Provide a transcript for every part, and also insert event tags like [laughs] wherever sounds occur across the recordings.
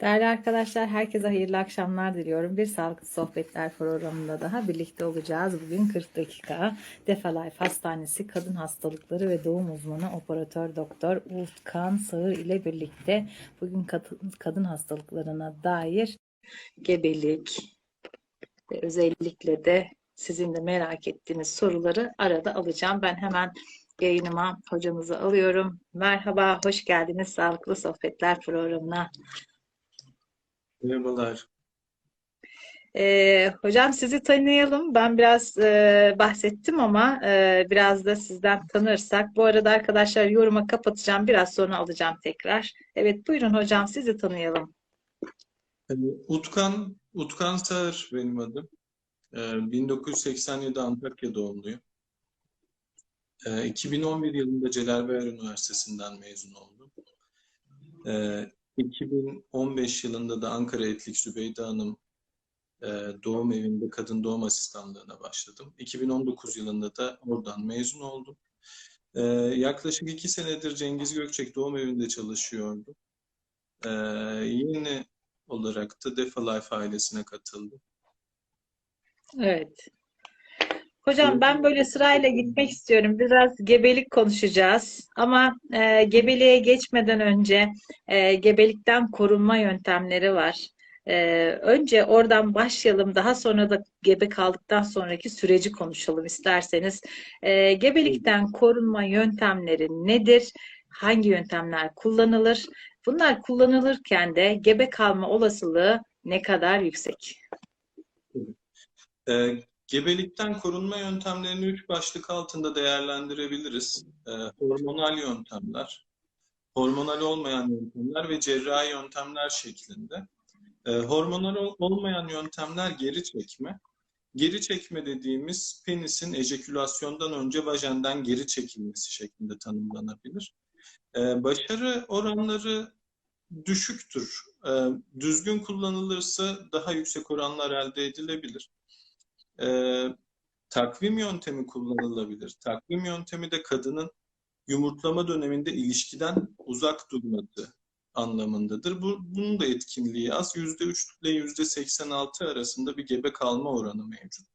Değerli arkadaşlar, herkese hayırlı akşamlar diliyorum. Bir Sağlıklı Sohbetler programında daha birlikte olacağız. Bugün 40 dakika Defa Life Hastanesi Kadın Hastalıkları ve Doğum Uzmanı Operatör Doktor Ufkan Sağır ile birlikte bugün kadın hastalıklarına dair gebelik ve özellikle de sizin de merak ettiğiniz soruları arada alacağım. Ben hemen yayınıma hocamızı alıyorum. Merhaba, hoş geldiniz Sağlıklı Sohbetler programına. Merhabalar. Ee, hocam sizi tanıyalım. Ben biraz e, bahsettim ama e, biraz da sizden tanırsak. Bu arada arkadaşlar yoruma kapatacağım. Biraz sonra alacağım tekrar. Evet buyurun hocam sizi tanıyalım. Ee, Utkan, Utkan Sağır benim adım. Ee, 1987 Antakya doğumluyum. Ee, 2011 yılında Celal Bayar Üniversitesi'nden mezun oldum. Ee, 2015 yılında da Ankara Etlik Zübeyde Hanım e, doğum evinde kadın doğum asistanlığına başladım. 2019 yılında da oradan mezun oldum. Ee, yaklaşık iki senedir Cengiz Gökçek doğum evinde çalışıyordum. Ee, yeni olarak da Defa Life ailesine katıldım. Evet. Hocam ben böyle sırayla gitmek istiyorum. Biraz gebelik konuşacağız. Ama e, gebeliğe geçmeden önce e, gebelikten korunma yöntemleri var. E, önce oradan başlayalım. Daha sonra da gebe kaldıktan sonraki süreci konuşalım isterseniz. E, gebelikten korunma yöntemleri nedir? Hangi yöntemler kullanılır? Bunlar kullanılırken de gebe kalma olasılığı ne kadar yüksek? Ee, gebelikten korunma yöntemlerini üç başlık altında değerlendirebiliriz. Ee, hormonal yöntemler, hormonal olmayan yöntemler ve cerrahi yöntemler şeklinde. Ee, hormonal ol- olmayan yöntemler geri çekme. Geri çekme dediğimiz penisin ejekülasyondan önce vajenden geri çekilmesi şeklinde tanımlanabilir. Ee, başarı oranları düşüktür. Ee, düzgün kullanılırsa daha yüksek oranlar elde edilebilir. Ee, takvim yöntemi kullanılabilir. Takvim yöntemi de kadının yumurtlama döneminde ilişkiden uzak durması anlamındadır. Bu, bunun da etkinliği az. %3 ile %86 arasında bir gebe kalma oranı mevcut.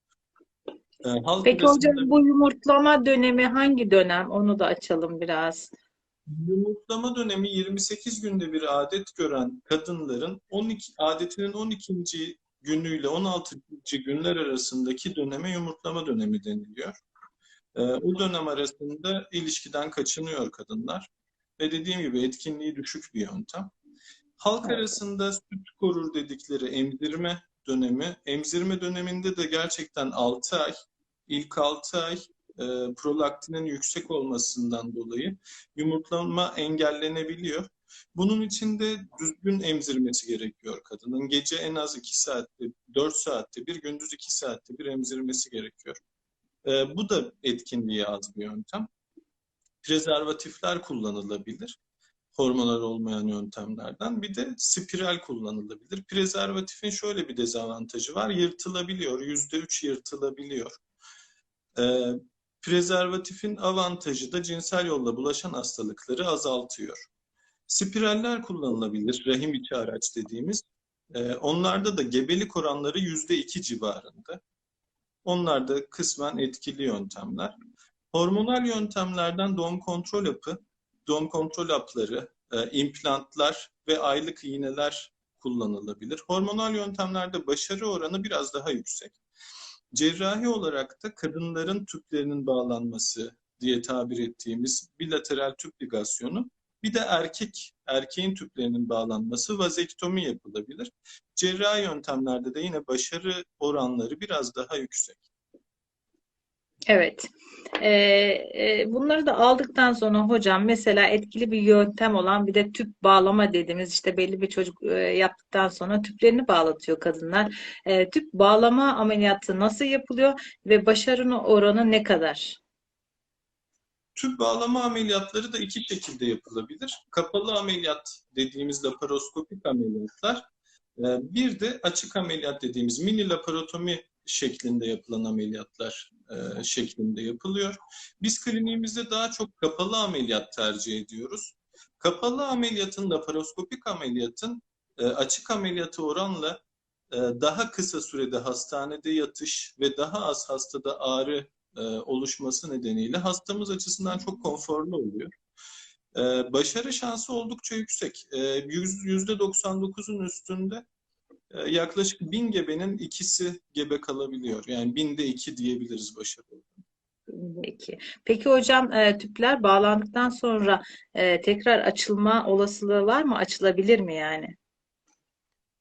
Ee, halk Peki arasında hocam bu yumurtlama dönemi hangi dönem? Onu da açalım biraz. yumurtlama dönemi 28 günde bir adet gören kadınların 12 adetinin 12. günüyle 16. günler arasındaki döneme yumurtlama dönemi deniliyor. Ee, o dönem arasında ilişkiden kaçınıyor kadınlar ve dediğim gibi etkinliği düşük bir yöntem. Halk arasında süt korur dedikleri emzirme dönemi, emzirme döneminde de gerçekten 6 ay, ilk 6 ay e, prolaktinin yüksek olmasından dolayı yumurtlama engellenebiliyor. Bunun için de düzgün emzirmesi gerekiyor kadının. Gece en az 2 saatte, 4 saatte bir, gündüz 2 saatte bir emzirmesi gerekiyor. E, bu da etkinliği az bir yöntem. Prezervatifler kullanılabilir. Hormonal olmayan yöntemlerden. Bir de spiral kullanılabilir. Prezervatifin şöyle bir dezavantajı var. Yırtılabiliyor. %3 yırtılabiliyor. Ee, prezervatifin avantajı da cinsel yolla bulaşan hastalıkları azaltıyor. Spiraller kullanılabilir. Rahim içi araç dediğimiz. Ee, onlarda da gebelik oranları %2 civarında. Onlar da kısmen etkili yöntemler. Hormonal yöntemlerden doğum kontrol hapı, doğum kontrol hapları, e, implantlar ve aylık iğneler kullanılabilir. Hormonal yöntemlerde başarı oranı biraz daha yüksek. Cerrahi olarak da kadınların tüplerinin bağlanması diye tabir ettiğimiz bilateral tüp ligasyonu, bir de erkek erkeğin tüplerinin bağlanması vazektomi yapılabilir. Cerrahi yöntemlerde de yine başarı oranları biraz daha yüksek. Evet. Ee, e, bunları da aldıktan sonra hocam mesela etkili bir yöntem olan bir de tüp bağlama dediğimiz işte belli bir çocuk e, yaptıktan sonra tüplerini bağlatıyor kadınlar. E, tüp bağlama ameliyatı nasıl yapılıyor ve başarı oranı ne kadar? Tüp bağlama ameliyatları da iki şekilde yapılabilir. Kapalı ameliyat dediğimiz laparoskopik ameliyatlar, e, bir de açık ameliyat dediğimiz mini laparotomi şeklinde yapılan ameliyatlar e, şeklinde yapılıyor. Biz kliniğimizde daha çok kapalı ameliyat tercih ediyoruz. Kapalı ameliyatın, laparoskopik ameliyatın e, açık ameliyatı oranla daha kısa sürede hastanede yatış ve daha az hastada ağrı e, oluşması nedeniyle hastamız açısından çok konforlu oluyor. E, başarı şansı oldukça yüksek. E, %99'un üstünde e, yaklaşık bin gebenin ikisi gebe kalabiliyor. Yani binde iki diyebiliriz başarı. Peki. Peki hocam e, tüpler bağlandıktan sonra e, tekrar açılma olasılığı var mı? Açılabilir mi yani?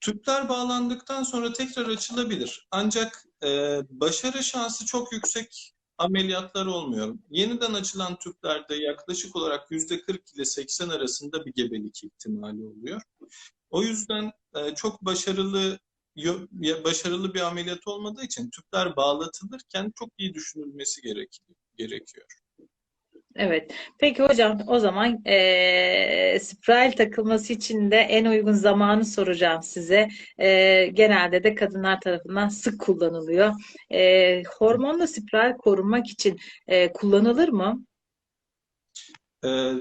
Tüpler bağlandıktan sonra tekrar açılabilir. Ancak e, başarı şansı çok yüksek ameliyatlar olmuyor. Yeniden açılan tüplerde yaklaşık olarak %40 ile 80 arasında bir gebelik ihtimali oluyor. O yüzden e, çok başarılı başarılı bir ameliyat olmadığı için tüpler bağlatılırken çok iyi düşünülmesi gerekiyor. Evet. Peki hocam o zaman e, spiral takılması için de en uygun zamanı soracağım size. E, genelde de kadınlar tarafından sık kullanılıyor. E, hormonlu spiral korunmak için e, kullanılır mı? E,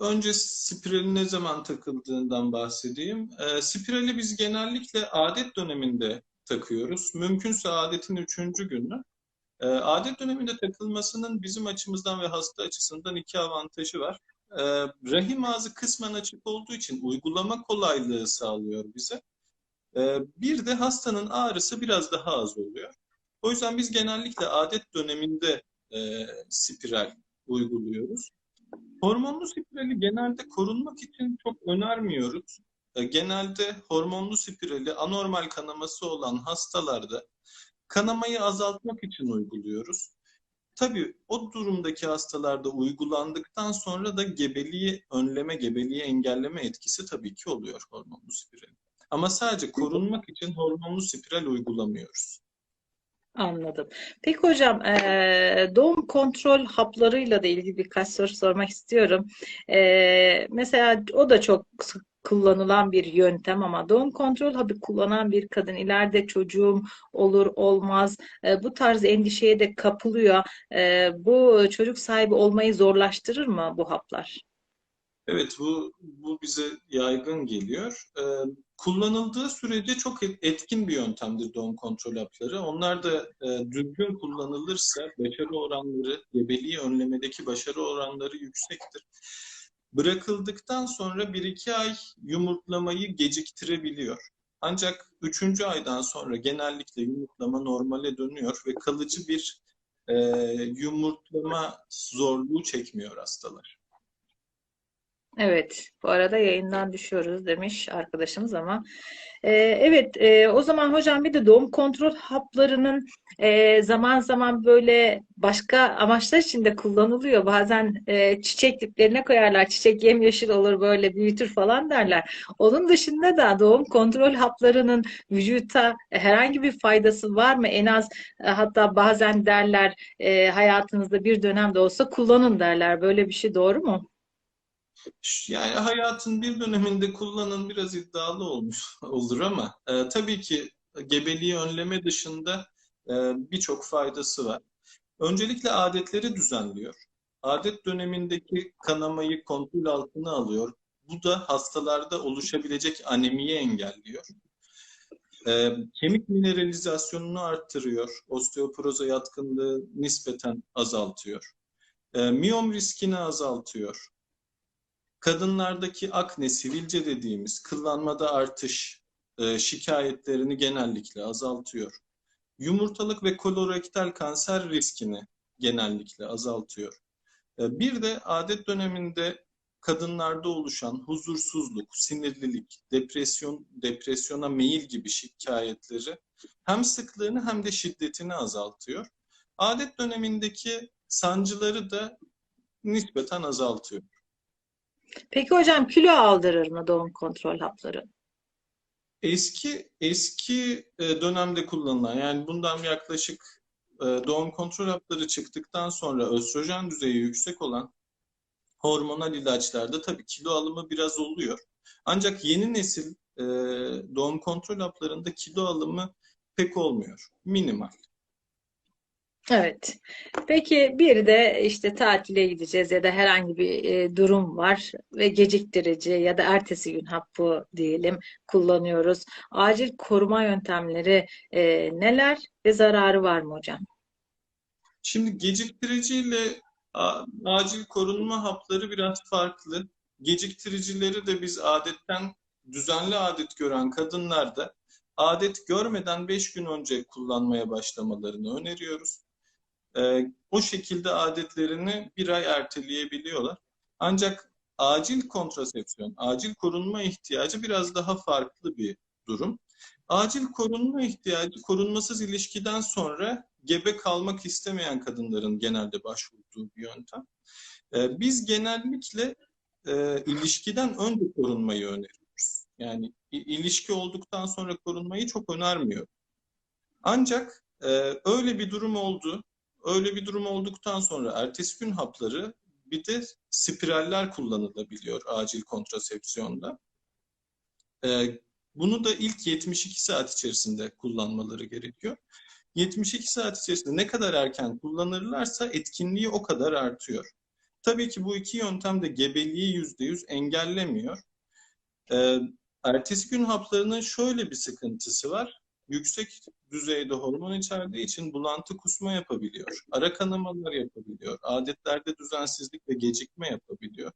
önce spirali ne zaman takıldığından bahsedeyim. E, spirali biz genellikle adet döneminde takıyoruz. Mümkünse adetin üçüncü günü. Ee, adet döneminde takılmasının bizim açımızdan ve hasta açısından iki avantajı var. Ee, rahim ağzı kısmen açık olduğu için uygulama kolaylığı sağlıyor bize. Ee, bir de hastanın ağrısı biraz daha az oluyor. O yüzden biz genellikle adet döneminde e, spiral uyguluyoruz. Hormonlu spirali genelde korunmak için çok önermiyoruz. Genelde hormonlu spirali anormal kanaması olan hastalarda kanamayı azaltmak için uyguluyoruz. Tabii o durumdaki hastalarda uygulandıktan sonra da gebeliği önleme, gebeliği engelleme etkisi tabii ki oluyor hormonlu spiral. Ama sadece korunmak için hormonlu spiral uygulamıyoruz. Anladım. Peki hocam, doğum kontrol haplarıyla da ilgili birkaç soru sormak istiyorum. Mesela o da çok kullanılan bir yöntem ama doğum kontrol hapı kullanan bir kadın ileride çocuğum olur olmaz e, bu tarz endişeye de kapılıyor. E, bu çocuk sahibi olmayı zorlaştırır mı bu haplar? Evet bu bu bize yaygın geliyor. Ee, kullanıldığı sürece çok etkin bir yöntemdir doğum kontrol hapları. Onlar da e, düzgün kullanılırsa başarı oranları, gebeliği önlemedeki başarı oranları yüksektir bırakıldıktan sonra 1-2 ay yumurtlamayı geciktirebiliyor. Ancak 3. aydan sonra genellikle yumurtlama normale dönüyor ve kalıcı bir e, yumurtlama zorluğu çekmiyor hastalar. Evet, bu arada yayından düşüyoruz demiş arkadaşımız ama e, evet e, o zaman hocam bir de doğum kontrol haplarının e, zaman zaman böyle başka amaçlar için de kullanılıyor. Bazen e, çiçek diplerine koyarlar. Çiçek yemyeşil olur böyle büyütür falan derler. Onun dışında da doğum kontrol haplarının vücuta herhangi bir faydası var mı? En az e, hatta bazen derler e, hayatınızda bir dönem de olsa kullanın derler. Böyle bir şey doğru mu? Yani hayatın bir döneminde kullanın biraz iddialı olmuş [laughs] olur ama e, tabii ki gebeliği önleme dışında e, birçok faydası var. Öncelikle adetleri düzenliyor. Adet dönemindeki kanamayı kontrol altına alıyor. Bu da hastalarda oluşabilecek anemiyi engelliyor. E, kemik mineralizasyonunu arttırıyor. Osteoporoza yatkınlığı nispeten azaltıyor. E, miyom riskini azaltıyor kadınlardaki akne, sivilce dediğimiz kıllanmada artış e, şikayetlerini genellikle azaltıyor. Yumurtalık ve kolorektal kanser riskini genellikle azaltıyor. E, bir de adet döneminde kadınlarda oluşan huzursuzluk, sinirlilik, depresyon, depresyona meyil gibi şikayetleri hem sıklığını hem de şiddetini azaltıyor. Adet dönemindeki sancıları da nispeten azaltıyor. Peki hocam kilo aldırır mı doğum kontrol hapları? Eski eski e, dönemde kullanılan yani bundan yaklaşık e, doğum kontrol hapları çıktıktan sonra östrojen düzeyi yüksek olan hormonal ilaçlarda tabii kilo alımı biraz oluyor. Ancak yeni nesil e, doğum kontrol haplarında kilo alımı pek olmuyor. Minimal. Evet. Peki bir de işte tatile gideceğiz ya da herhangi bir e, durum var ve geciktirici ya da ertesi gün hapı diyelim kullanıyoruz. Acil koruma yöntemleri e, neler ve zararı var mı hocam? Şimdi geciktiriciyle acil korunma hapları biraz farklı. Geciktiricileri de biz adetten düzenli adet gören kadınlarda adet görmeden 5 gün önce kullanmaya başlamalarını öneriyoruz. Ee, o şekilde adetlerini bir ay erteleyebiliyorlar. Ancak acil kontrasepsiyon, acil korunma ihtiyacı biraz daha farklı bir durum. Acil korunma ihtiyacı korunmasız ilişkiden sonra gebe kalmak istemeyen kadınların genelde başvurduğu bir yöntem. Ee, biz genellikle e, ilişkiden önce korunmayı öneriyoruz. Yani ilişki olduktan sonra korunmayı çok önermiyor. Ancak e, öyle bir durum oldu. Öyle bir durum olduktan sonra ertesi gün hapları bir de spiraller kullanılabiliyor acil kontrasepsiyonda. E, bunu da ilk 72 saat içerisinde kullanmaları gerekiyor. 72 saat içerisinde ne kadar erken kullanırlarsa etkinliği o kadar artıyor. Tabii ki bu iki yöntem de gebeliği %100 engellemiyor. Ee, ertesi gün haplarının şöyle bir sıkıntısı var. Yüksek düzeyde hormon içerdiği için bulantı kusma yapabiliyor. Ara kanamalar yapabiliyor. Adetlerde düzensizlik ve gecikme yapabiliyor.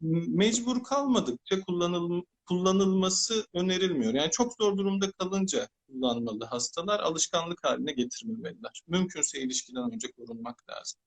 Mecbur kalmadıkça kullanıl, kullanılması önerilmiyor. Yani çok zor durumda kalınca kullanmalı hastalar alışkanlık haline getirmemeliler. Mümkünse ilişkiden önce korunmak lazım.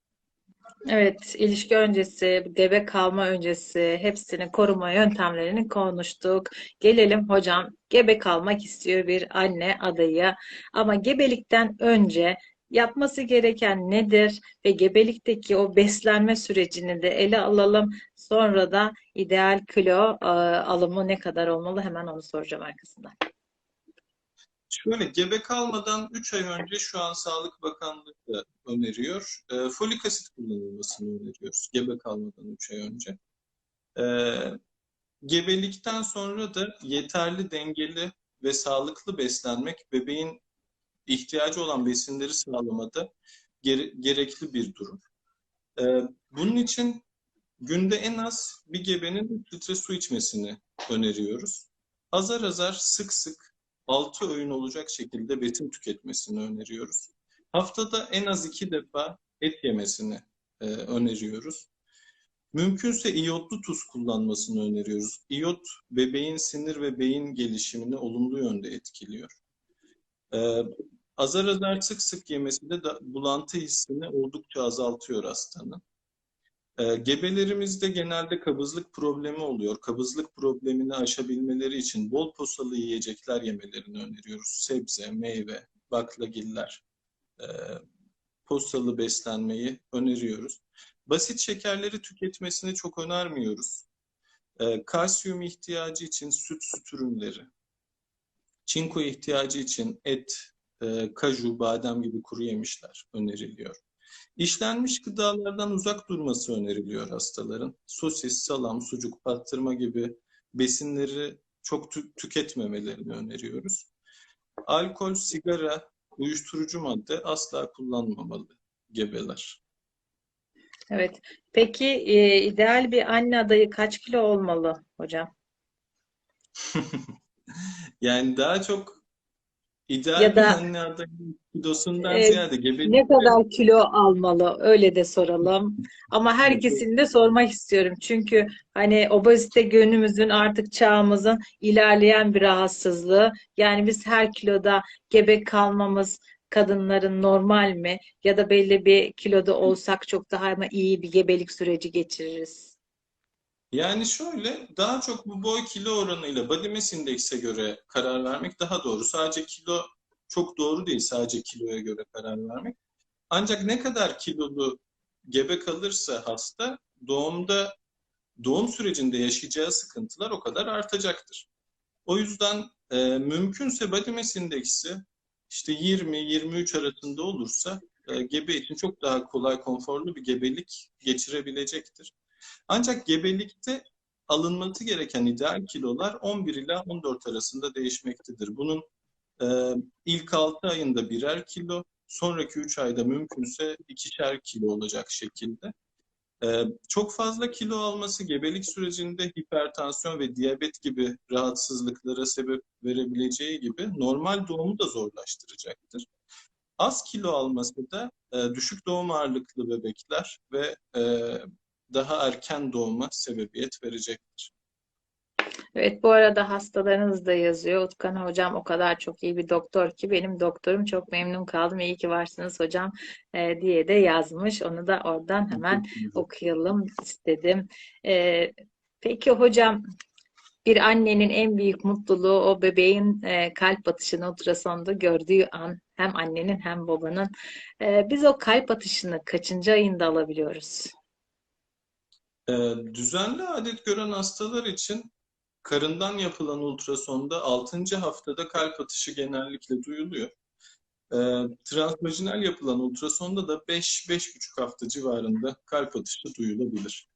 Evet, ilişki öncesi, gebe kalma öncesi hepsini koruma yöntemlerini konuştuk. Gelelim hocam, gebe kalmak istiyor bir anne adayı ama gebelikten önce yapması gereken nedir ve gebelikteki o beslenme sürecini de ele alalım. Sonra da ideal kilo e, alımı ne kadar olmalı hemen onu soracağım arkasından. Şöyle gebe kalmadan 3 ay önce şu an Sağlık Bakanlığı da öneriyor. E, folik asit kullanılmasını öneriyoruz gebe kalmadan 3 ay önce. E, gebelikten sonra da yeterli, dengeli ve sağlıklı beslenmek bebeğin ihtiyacı olan besinleri sağlamada gere- gerekli bir durum. E, bunun için günde en az bir gebenin 3 litre su içmesini öneriyoruz. Azar azar, sık sık 6 öğün olacak şekilde besin tüketmesini öneriyoruz. Haftada en az 2 defa et yemesini e, öneriyoruz. Mümkünse iyotlu tuz kullanmasını öneriyoruz. İyot bebeğin sinir ve beyin gelişimini olumlu yönde etkiliyor. E, azar azar sık sık yemesi de bulantı hissini oldukça azaltıyor hastanın. E, gebelerimizde genelde kabızlık problemi oluyor. Kabızlık problemini aşabilmeleri için bol posalı yiyecekler yemelerini öneriyoruz. Sebze, meyve, baklagiller, e, posalı beslenmeyi öneriyoruz. Basit şekerleri tüketmesini çok önermiyoruz. E, kalsiyum ihtiyacı için süt, süt ürünleri, çinko ihtiyacı için et, e, kaju, badem gibi kuru yemişler öneriliyor. İşlenmiş gıdalardan uzak durması öneriliyor hastaların. Sosis, salam, sucuk, pastırma gibi besinleri çok tü- tüketmemelerini öneriyoruz. Alkol, sigara, uyuşturucu madde asla kullanmamalı gebeler. Evet. Peki e, ideal bir anne adayı kaç kilo olmalı hocam? [laughs] Yani daha çok ideal Ya da anne adayının kilosundan e, ziyade ne gebelikte kadar kilo almalı? Öyle de soralım. Ama herkesini de sormak istiyorum. Çünkü hani obezite günümüzün artık çağımızın ilerleyen bir rahatsızlığı. Yani biz her kiloda gebe kalmamız kadınların normal mi? Ya da belli bir kiloda olsak çok daha mı iyi bir gebelik süreci geçiririz? Yani şöyle daha çok bu boy kilo oranıyla body mass indeks'e göre karar vermek daha doğru. Sadece kilo çok doğru değil sadece kiloya göre karar vermek. Ancak ne kadar kilolu gebe kalırsa hasta doğumda doğum sürecinde yaşayacağı sıkıntılar o kadar artacaktır. O yüzden e, mümkünse body mass indeksi işte 20-23 arasında olursa e, gebe için çok daha kolay, konforlu bir gebelik geçirebilecektir. Ancak gebelikte alınması gereken ideal kilolar 11 ila 14 arasında değişmektedir. Bunun e, ilk 6 ayında birer kilo, sonraki 3 ayda mümkünse ikişer kilo olacak şekilde. Ee, çok fazla kilo alması gebelik sürecinde hipertansiyon ve diyabet gibi rahatsızlıklara sebep verebileceği gibi normal doğumu da zorlaştıracaktır. Az kilo alması da e, düşük doğum ağırlıklı bebekler ve e, daha erken doğuma sebebiyet verecektir. Evet, bu arada hastalarınız da yazıyor. Utkan hocam o kadar çok iyi bir doktor ki benim doktorum çok memnun kaldım. İyi ki varsınız hocam e, diye de yazmış. Onu da oradan hemen okuyalım istedim. E, peki hocam bir annenin en büyük mutluluğu o bebeğin e, kalp atışını ultrasonda gördüğü an hem annenin hem babanın. E, biz o kalp atışını kaçıncı ayında alabiliyoruz? E, düzenli adet gören hastalar için karından yapılan ultrasonda 6. haftada kalp atışı genellikle duyuluyor. E, transvajinal yapılan ultrasonda da 5-5,5 hafta civarında kalp atışı duyulabilir.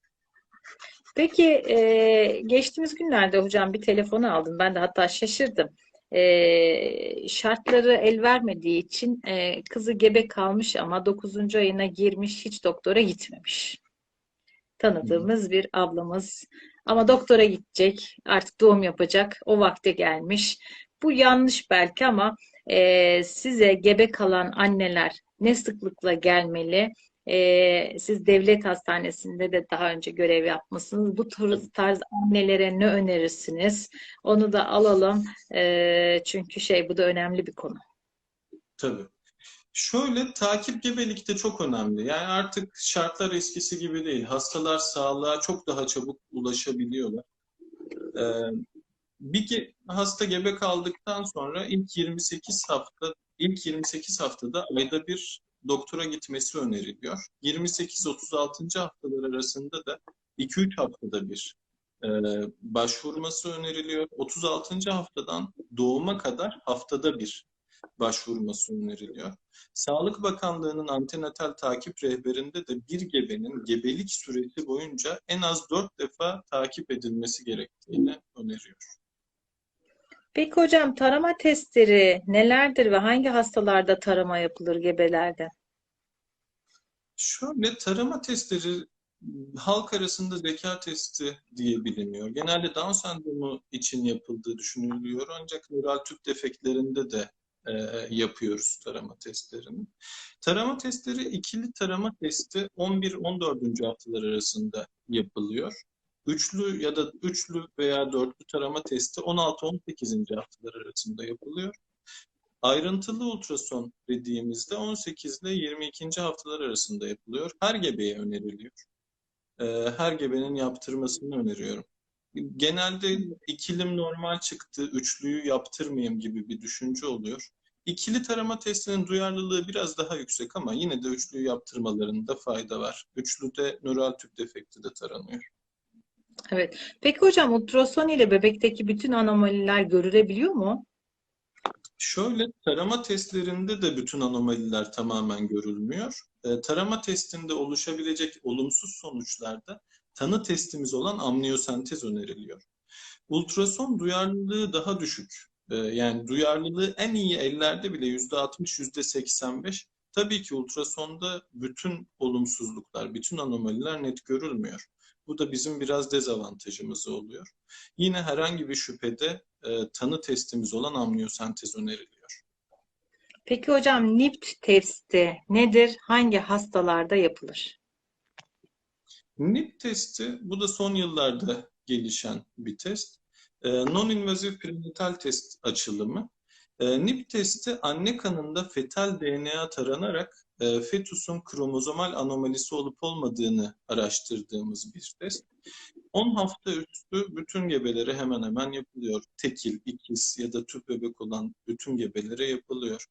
Peki e, geçtiğimiz günlerde hocam bir telefon aldım. Ben de hatta şaşırdım. E, şartları el vermediği için e, kızı gebe kalmış ama 9. ayına girmiş hiç doktora gitmemiş. Tanıdığımız bir ablamız ama doktora gidecek artık doğum yapacak o vakte gelmiş. Bu yanlış belki ama e, size gebe kalan anneler ne sıklıkla gelmeli? Ee, siz devlet hastanesinde de daha önce görev yapmışsınız. Bu tarz, tarz annelere ne önerirsiniz? Onu da alalım. Ee, çünkü şey bu da önemli bir konu. Tabii. Şöyle takip gebelikte çok önemli. Yani artık şartlar eskisi gibi değil. Hastalar sağlığa çok daha çabuk ulaşabiliyorlar. Ee, bir hasta gebe kaldıktan sonra ilk 28 hafta ilk 28 haftada ayda bir doktora gitmesi öneriliyor. 28-36. haftalar arasında da 2-3 haftada bir e, başvurması öneriliyor. 36. haftadan doğuma kadar haftada bir başvurması öneriliyor. Sağlık Bakanlığı'nın antenatal takip rehberinde de bir gebenin gebelik süresi boyunca en az 4 defa takip edilmesi gerektiğini öneriyor. Peki hocam tarama testleri nelerdir ve hangi hastalarda tarama yapılır gebelerde? Şöyle tarama testleri halk arasında zeka testi diye biliniyor. Genelde Down sendromu için yapıldığı düşünülüyor ancak nöral tüp defektlerinde de e, yapıyoruz tarama testlerini. Tarama testleri ikili tarama testi 11-14. haftalar arasında yapılıyor. Üçlü ya da üçlü veya dörtlü tarama testi 16-18. haftalar arasında yapılıyor. Ayrıntılı ultrason dediğimizde 18 ile 22. haftalar arasında yapılıyor. Her gebeye öneriliyor. Her gebenin yaptırmasını öneriyorum. Genelde ikilim normal çıktı, üçlüyü yaptırmayayım gibi bir düşünce oluyor. İkili tarama testinin duyarlılığı biraz daha yüksek ama yine de üçlüyü yaptırmalarında fayda var. Üçlüde nöral tüp defekti de taranıyor. Evet. Peki hocam ultrason ile bebekteki bütün anomaliler görülebiliyor mu? Şöyle tarama testlerinde de bütün anomaliler tamamen görülmüyor. E, tarama testinde oluşabilecek olumsuz sonuçlarda tanı testimiz olan amniyosentez öneriliyor. Ultrason duyarlılığı daha düşük. E, yani duyarlılığı en iyi ellerde bile %60, %85. Tabii ki ultrasonda bütün olumsuzluklar, bütün anomaliler net görülmüyor. Bu da bizim biraz dezavantajımız oluyor. Yine herhangi bir şüphede e, tanı testimiz olan amniyosentez öneriliyor. Peki hocam NIPT testi nedir? Hangi hastalarda yapılır? NIPT testi bu da son yıllarda gelişen bir test. E, Non-invasive prenatal test açılımı. E, NIPT testi anne kanında fetal DNA taranarak e, fetusun kromozomal anomalisi olup olmadığını araştırdığımız bir test. 10 hafta üstü bütün gebelere hemen hemen yapılıyor. Tekil, ikiz ya da tüp bebek olan bütün gebelere yapılıyor.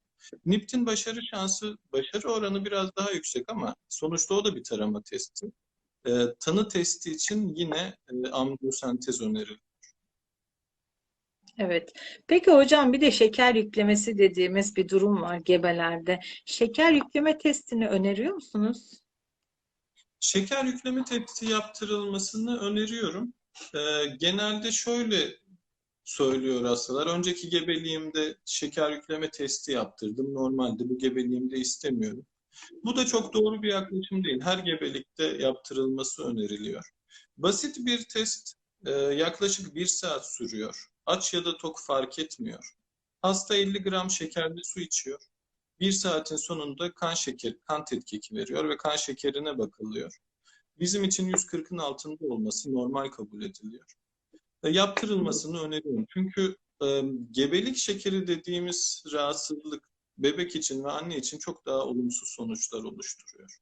NIPT'in başarı şansı, başarı oranı biraz daha yüksek ama sonuçta o da bir tarama testi. E, tanı testi için yine e, amniyosentez önerilir. Evet. Peki hocam bir de şeker yüklemesi dediğimiz bir durum var gebelerde. Şeker yükleme testini öneriyor musunuz? Şeker yükleme testi yaptırılmasını öneriyorum. Ee, genelde şöyle söylüyor hastalar. Önceki gebeliğimde şeker yükleme testi yaptırdım. Normalde bu gebeliğimde istemiyorum. Bu da çok doğru bir yaklaşım değil. Her gebelikte yaptırılması öneriliyor. Basit bir test e, yaklaşık bir saat sürüyor. Aç ya da tok fark etmiyor. Hasta 50 gram şekerli su içiyor. Bir saatin sonunda kan şeker, kan tetkiki veriyor ve kan şekerine bakılıyor. Bizim için 140'ın altında olması normal kabul ediliyor. E, yaptırılmasını öneriyorum. Çünkü e, gebelik şekeri dediğimiz rahatsızlık bebek için ve anne için çok daha olumsuz sonuçlar oluşturuyor.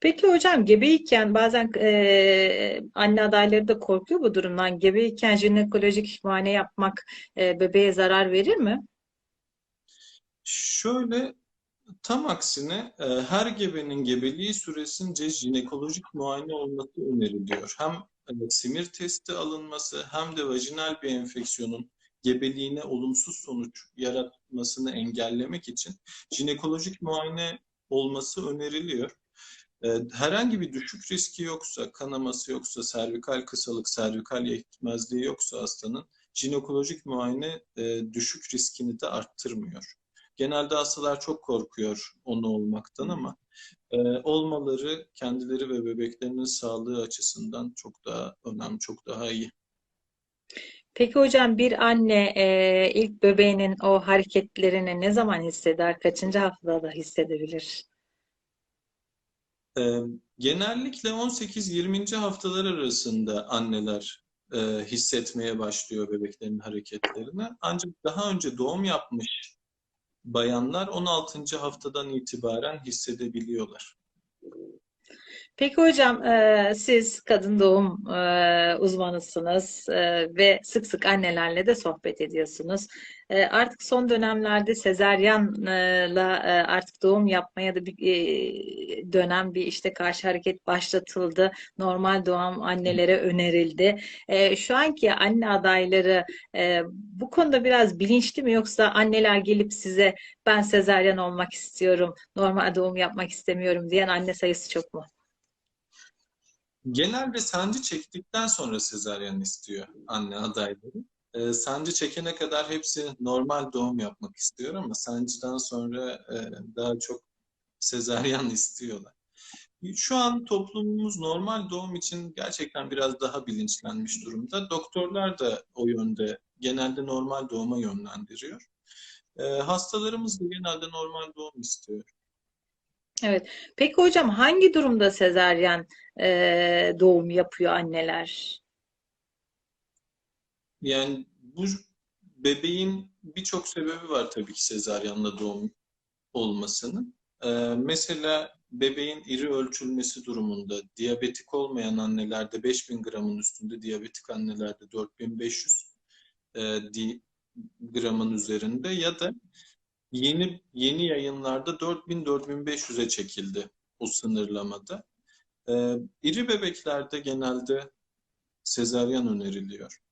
Peki hocam gebeyken bazen e, anne adayları da korkuyor bu durumdan. Gebeyken jinekolojik muayene yapmak e, bebeğe zarar verir mi? Şöyle tam aksine e, her gebenin gebeliği süresince jinekolojik muayene olması öneriliyor. Hem e, simir testi alınması hem de vajinal bir enfeksiyonun gebeliğine olumsuz sonuç yaratmasını engellemek için jinekolojik muayene olması öneriliyor. E, herhangi bir düşük riski yoksa, kanaması yoksa, servikal kısalık, servikal yetmezliği yoksa hastanın jinekolojik muayene e, düşük riskini de arttırmıyor. Genelde hastalar çok korkuyor onu olmaktan ama e, olmaları kendileri ve bebeklerinin sağlığı açısından çok daha önemli, çok daha iyi. Peki hocam bir anne e, ilk bebeğinin o hareketlerini ne zaman hisseder? Kaçıncı haftada hissedebilir? E, genellikle 18-20. haftalar arasında anneler e, hissetmeye başlıyor bebeklerin hareketlerini. Ancak daha önce doğum yapmış bayanlar 16. haftadan itibaren hissedebiliyorlar. Peki hocam e, siz kadın doğum e, uzmanısınız e, ve sık sık annelerle de sohbet ediyorsunuz. E, artık son dönemlerde sezaryenla e, artık doğum yapmaya da bir e, dönem bir işte karşı hareket başlatıldı. Normal doğum annelere önerildi. E, şu anki anne adayları e, bu konuda biraz bilinçli mi yoksa anneler gelip size ben sezaryen olmak istiyorum, normal doğum yapmak istemiyorum diyen anne sayısı çok mu? Genelde sancı çektikten sonra sezaryen istiyor anne adayları. E, sancı çekene kadar hepsi normal doğum yapmak istiyor ama sancıdan sonra e, daha çok sezaryen [laughs] istiyorlar. Şu an toplumumuz normal doğum için gerçekten biraz daha bilinçlenmiş durumda. Doktorlar da o yönde genelde normal doğuma yönlendiriyor. E, hastalarımız da genelde normal doğum istiyor. Evet. Peki hocam hangi durumda sezaryen e, doğum yapıyor anneler? Yani bu bebeğin birçok sebebi var tabii ki sezaryenle doğum olmasının. Ee, mesela bebeğin iri ölçülmesi durumunda diyabetik olmayan annelerde 5000 gramın üstünde, diyabetik annelerde 4500 e, di, gramın üzerinde ya da yeni yeni yayınlarda 4000-4500'e çekildi o sınırlamada. Ee, iri bebeklerde genelde sezaryen öneriliyor.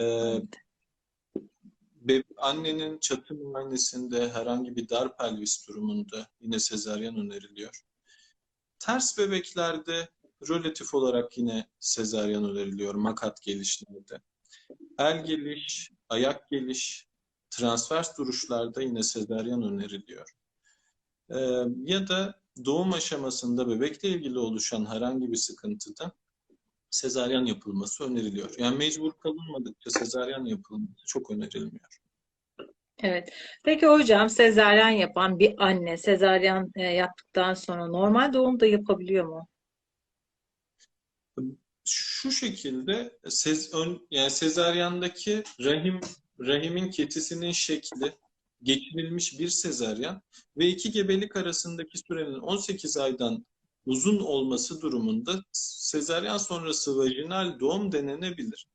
Ee, be- annenin çatı muayenesinde herhangi bir dar pelvis durumunda yine sezaryen öneriliyor. Ters bebeklerde relatif olarak yine sezaryen öneriliyor makat gelişlerde. El geliş, ayak geliş, transvers duruşlarda yine sezaryen öneriliyor. Ee, ya da doğum aşamasında bebekle ilgili oluşan herhangi bir sıkıntıda sezaryen yapılması öneriliyor. Yani mecbur kalınmadıkça sezaryen yapılması çok önerilmiyor. Evet. Peki hocam sezaryen yapan bir anne sezaryen e, yaptıktan sonra normal doğum da yapabiliyor mu? Şu şekilde sez, ön, yani sezaryandaki rahim rahimin ketisinin şekli geçirilmiş bir sezaryen ve iki gebelik arasındaki sürenin 18 aydan uzun olması durumunda sezaryen sonrası vajinal doğum denenebilir.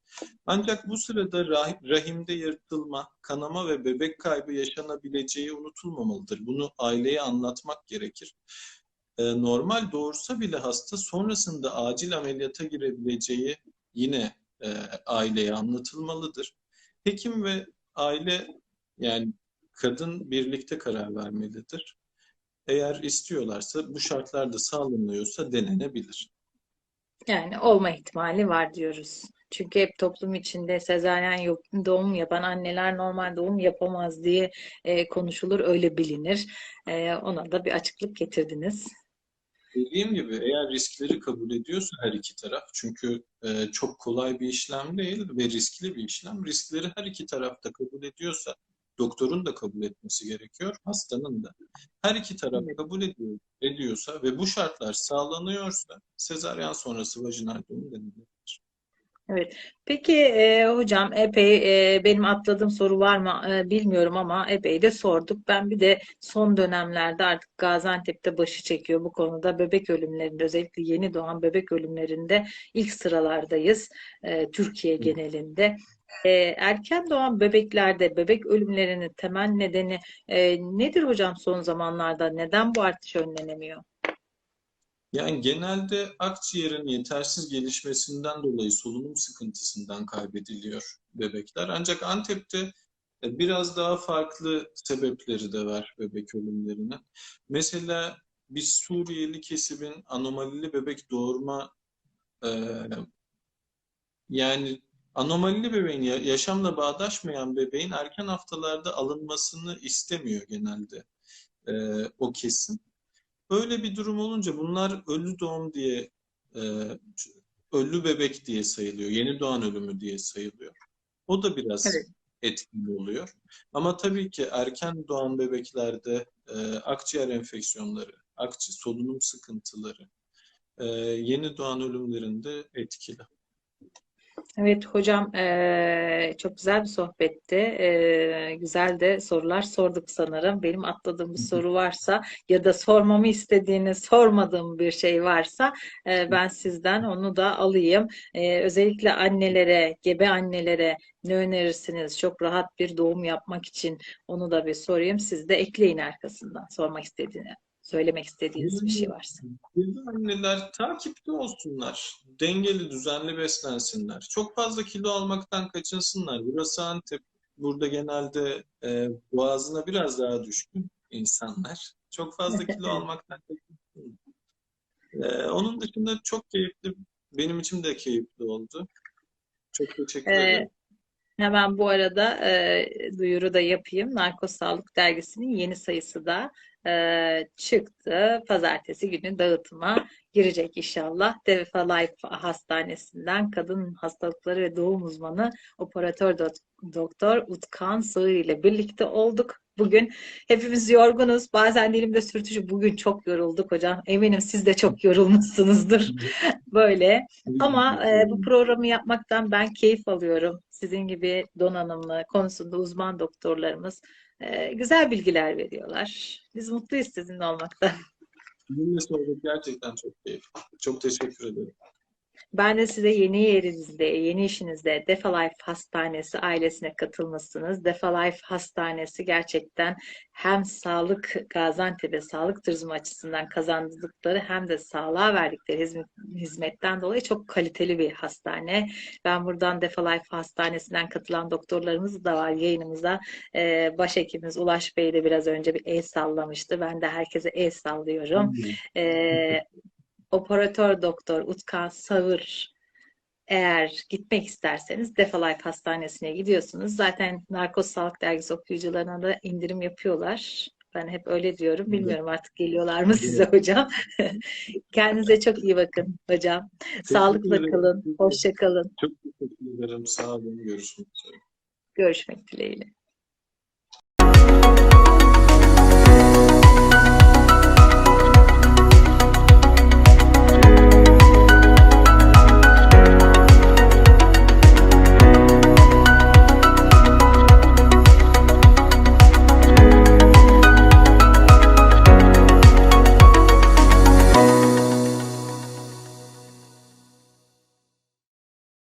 Ancak bu sırada rahimde yırtılma, kanama ve bebek kaybı yaşanabileceği unutulmamalıdır. Bunu aileye anlatmak gerekir. Ee, normal doğursa bile hasta sonrasında acil ameliyata girebileceği yine e, aileye anlatılmalıdır. Hekim ve aile yani kadın birlikte karar vermelidir. Eğer istiyorlarsa bu şartlarda sağlanıyorsa denenebilir. Yani olma ihtimali var diyoruz. Çünkü hep toplum içinde sezaryen doğum yapan anneler normal doğum yapamaz diye e, konuşulur, öyle bilinir. E, ona da bir açıklık getirdiniz. Dediğim gibi eğer riskleri kabul ediyorsa her iki taraf çünkü e, çok kolay bir işlem değil ve riskli bir işlem. Riskleri her iki taraf da kabul ediyorsa doktorun da kabul etmesi gerekiyor, hastanın da. Her iki taraf kabul ediyor, ediyorsa ve bu şartlar sağlanıyorsa sezaryen sonrası vajinal doğum denilebilir. Evet. Peki e, hocam epey e, benim atladığım soru var mı e, bilmiyorum ama epey de sorduk. Ben bir de son dönemlerde artık Gaziantep'te başı çekiyor bu konuda bebek ölümlerinde özellikle yeni doğan bebek ölümlerinde ilk sıralardayız e, Türkiye genelinde. E, erken doğan bebeklerde bebek ölümlerinin temel nedeni e, nedir hocam son zamanlarda? Neden bu artış önlenemiyor? Yani genelde akciğerin yetersiz gelişmesinden dolayı solunum sıkıntısından kaybediliyor bebekler. Ancak Antep'te e, biraz daha farklı sebepleri de var bebek ölümlerinin. Mesela bir Suriyeli kesibin anomalili bebek doğurma e, yani anomalili bebeğin ya- yaşamla bağdaşmayan bebeğin erken haftalarda alınmasını istemiyor genelde e, o kesim. Böyle bir durum olunca bunlar ölü doğum diye, e, ölü bebek diye sayılıyor. Yeni doğan ölümü diye sayılıyor. O da biraz Evet. etkili oluyor. Ama tabii ki erken doğan bebeklerde e, akciğer enfeksiyonları, akciğer solunum sıkıntıları, e, yeni doğan ölümlerinde etkili. Evet hocam çok güzel bir sohbetti. Güzel de sorular sorduk sanırım. Benim atladığım bir soru varsa ya da sormamı istediğiniz, sormadığım bir şey varsa ben sizden onu da alayım. Özellikle annelere, gebe annelere ne önerirsiniz? Çok rahat bir doğum yapmak için onu da bir sorayım. Siz de ekleyin arkasından sormak istediğini, söylemek istediğiniz bir şey varsa. Anneler takipte olsunlar. Dengeli, düzenli beslensinler. Çok fazla kilo almaktan kaçınsınlar. Burası Antep. Burada genelde e, boğazına biraz daha düşkün insanlar. Çok fazla kilo [laughs] almaktan kaçınsınlar. E, onun dışında çok keyifli, benim için de keyifli oldu. Çok teşekkür Eee, ederim. Hemen bu arada e, duyuru da yapayım. Sağlık Dergisi'nin yeni sayısı da e, çıktı. Pazartesi günü dağıtıma girecek inşallah. Devefa Life Hastanesi'nden kadın hastalıkları ve doğum uzmanı operatör dok- doktor Utkan Sığır ile birlikte olduk. Bugün hepimiz yorgunuz. Bazen dilimde sürtücü. Bugün çok yorulduk hocam. Eminim siz de çok yorulmuşsunuzdur. [laughs] Böyle. Ama e, bu programı yapmaktan ben keyif alıyorum. Sizin gibi donanımlı, konusunda uzman doktorlarımız e, güzel bilgiler veriyorlar. Biz mutluyuz sizinle olmaktan. Sizinle sohbet gerçekten çok keyifli. Çok teşekkür ederim. Ben de size yeni yerinizde, yeni işinizde Defa Life Hastanesi ailesine katılmışsınız. Defa Life Hastanesi gerçekten hem sağlık Gaziantep'e sağlık turizmi açısından kazandıkları hem de sağlığa verdikleri hizmet, hizmetten dolayı çok kaliteli bir hastane. Ben buradan Defa Life Hastanesi'nden katılan doktorlarımız da var yayınımıza. Ee, başhekimimiz Ulaş Bey de biraz önce bir el sallamıştı. Ben de herkese el sallıyorum. Ee, operatör doktor Utkan Sağır eğer gitmek isterseniz Defa Life Hastanesi'ne gidiyorsunuz. Zaten Narkoz Sağlık Dergisi okuyucularına da indirim yapıyorlar. Ben hep öyle diyorum. Bilmiyorum artık geliyorlar mı size hocam. [laughs] Kendinize çok iyi bakın hocam. Sağlıkla ederim. kalın. Hoşça kalın. Çok teşekkür ederim. Sağ olun. Görüşmek üzere. Görüşmek dileğiyle.